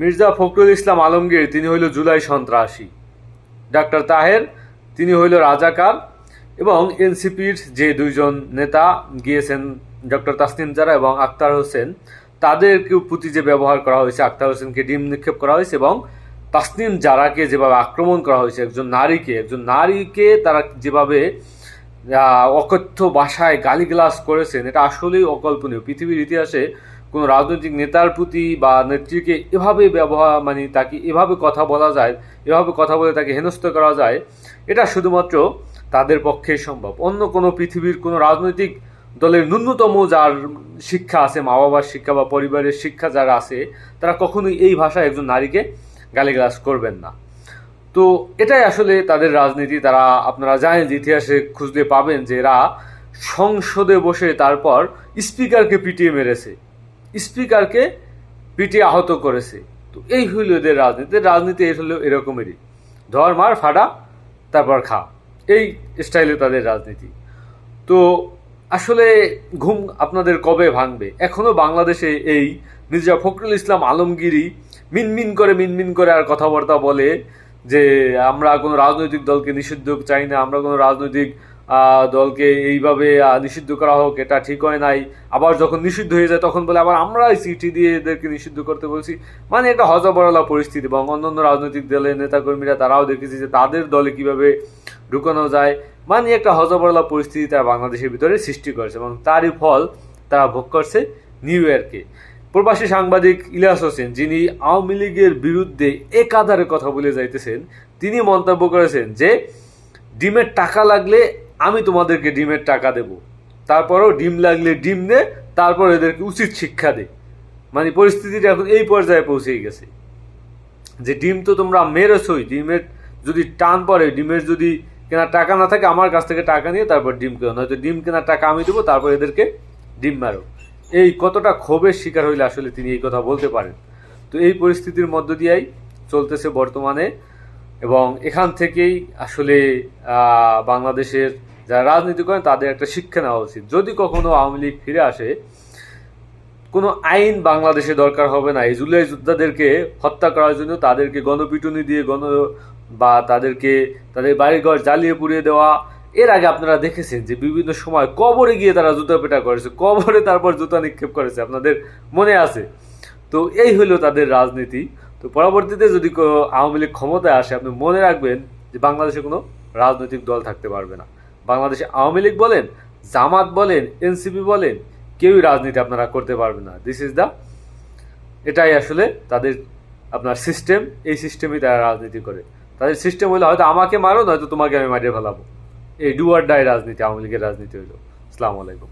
মির্জা ফখরুল ইসলাম আলমগীর, তিনি হইল জুলাই সন্ত্রাসী। ডাক্তার তাহের, তিনি হইল রাজাকার এবং এনসিপির যে দুইজন নেতা গিয়েছেন ডক্টর তাসনিম জারা এবং আক্তার হোসেন তাদেরকে প্রতি যে ব্যবহার করা হয়েছে। আক্তার হোসেনকে ডিম নিক্ষেপ করা হয়েছে এবং তাসনিম জারাকে যেভাবে আক্রমণ করা হয়েছে, একজন নারীকে একজন নারীকে তারা যেভাবে অকথ্য ভাষায় গালিগালাজ করেছেন, এটা আসলেই অকল্পনীয়। পৃথিবীর ইতিহাসে কোনো রাজনৈতিক নেতার প্রতি বা নেত্রীকে এভাবে ব্যবহার মানে তাকে এভাবে কথা বলা যায়, এভাবে কথা বলে তাকে হেনস্থ করা যায়, এটা শুধুমাত্র তাদের পক্ষেই সম্ভব। অন্য কোনো পৃথিবীর কোনো রাজনৈতিক দলের ন্যূনতম যার শিক্ষা আছে মা বাবার শিক্ষা বা পরিবারের শিক্ষা যারা আছে, তারা কখনোই এই ভাষায় একজন নারীকে গালিগালাজ করবেন না। তো এটাই আসলে তাদের রাজনীতি। তারা, আপনারা জানেন যে ইতিহাসে খুঁজলে পাবেন যে এরা সংসদে বসে তারপর স্পিকারকে পিটিয়ে মেরেছে। স্পিকারকে পিটিয়ে আহত করেছে। তো এই হইল এদের রাজনীতি। রাজনীতি এই হলো এরকমেরই। ধর, মার, ফাটা, তারপর খা। এই স্টাইলে তাদের রাজনীতি। তো আসলে ঘুম আপনাদের কবে ভাঙবে? এখনও বাংলাদেশে এই মির্জা ফখরুল ইসলাম আলমগিরি মিনমিন করে মিনমিন করে আর কথাবার্তা বলে যে, আমরা কোনো রাজনৈতিক দলকে নিষিদ্ধ চাই না, আমরা কোনো রাজনৈতিক দলকে এইভাবে নিষিদ্ধ করা হোক, এটা ঠিক হয় নাই। আবার যখন নিষিদ্ধ হয়ে যায়, তখন বলে আবার আমরাই চিঠি দিয়ে এদেরকে নিষিদ্ধ করতে বলছি। মানে একটা হজবরলা পরিস্থিতি, এবং অন্যান্য রাজনৈতিক দলের নেতাকর্মীরা, তারাও দেখেছি যে তাদের দলে কীভাবে ঢুকানো যায়। মানে একটা হজবরলা পরিস্থিতি তারা বাংলাদেশের ভিতরে সৃষ্টি করেছে, এবং তারই ফল তারা ভোগ করছে নিউ ইয়র্কে। প্রবাসী সাংবাদিক ইলিয়াস হোসেন, যিনি আওয়ামী লীগের বিরুদ্ধে একাধারে কথা বলে যাইতেছেন, তিনি মন্তব্য করেছেন যে ডিমের টাকা লাগলে আমি তোমাদেরকে ডিমের টাকা দেব। তারপরও ডিম লাগলে ডিম নে, তারপর এদেরকে উচিত শিক্ষা দে। মানে পরিস্থিতিটা এখন এই পর্যায়ে পৌঁছে গেছে। যে ডিম তো তোমরা মেরেছই, ডিমের যদি টান পড়ে, ডিমের যদি কেনার টাকা না থাকে, আমার কাছ থেকে টাকা নিয়ে তারপর ডিম কেনো। হয়তো ডিম কেনার টাকা আমি দেবো, তারপর এদেরকে ডিম মারো। এই কতটা ক্ষোভের শিকার হইলে আসলে তিনি এই কথা বলতে পারেন। তো এই পরিস্থিতির মধ্য দিয়েই চলতেছে বর্তমানে এবং এখান থেকেই আসলে বাংলাদেশের যারা রাজনীতি করেন তাদের একটা শিক্ষা নেওয়া উচিত। যদি কখনো আওয়ামী লীগ ফিরে আসে, কোনো আইন বাংলাদেশে দরকার হবে না। এই জুলাই যোদ্ধাদেরকে হত্যা করার জন্য তাদেরকে গণপিটুনি দিয়ে গণ, বা তাদেরকে, তাদের বাড়িঘর জ্বালিয়ে পুড়িয়ে দেওয়া। এর আগে আপনারা দেখেছেন যে বিভিন্ন সময় কবরে গিয়ে তারা জুতা পেটা করেছে। কবরে তারপর জুতা নিক্ষেপ করেছে। আপনাদের মনে আছে? তো এই হলো তাদের রাজনীতি। তো পরবর্তীতে যদি আওয়ামী লীগ ক্ষমতায় আসে, আপনি মনে রাখবেন যে বাংলাদেশে কোনো রাজনৈতিক দল থাকতে পারবে না। বাংলাদেশে আওয়ামী লীগ বলেন, জামাত বলেন, এনসিপি বলেন, কেউই রাজনীতি আপনারা করতে পারবে না। দিস ইজ দ্য এটাই আসলে তাদের আপনার সিস্টেম এই সিস্টেমেই তারা রাজনীতি করে। তাদের সিস্টেম হলো, হয়তো আমাকে মারো, নয়তো তোমাকে আমি মারিয়ে ফেলাবো। এই ডুয়ার ডাই রাজনীতি, আওয়ামী লীগের রাজনীতি হইল আসসালামু আলাইকুম।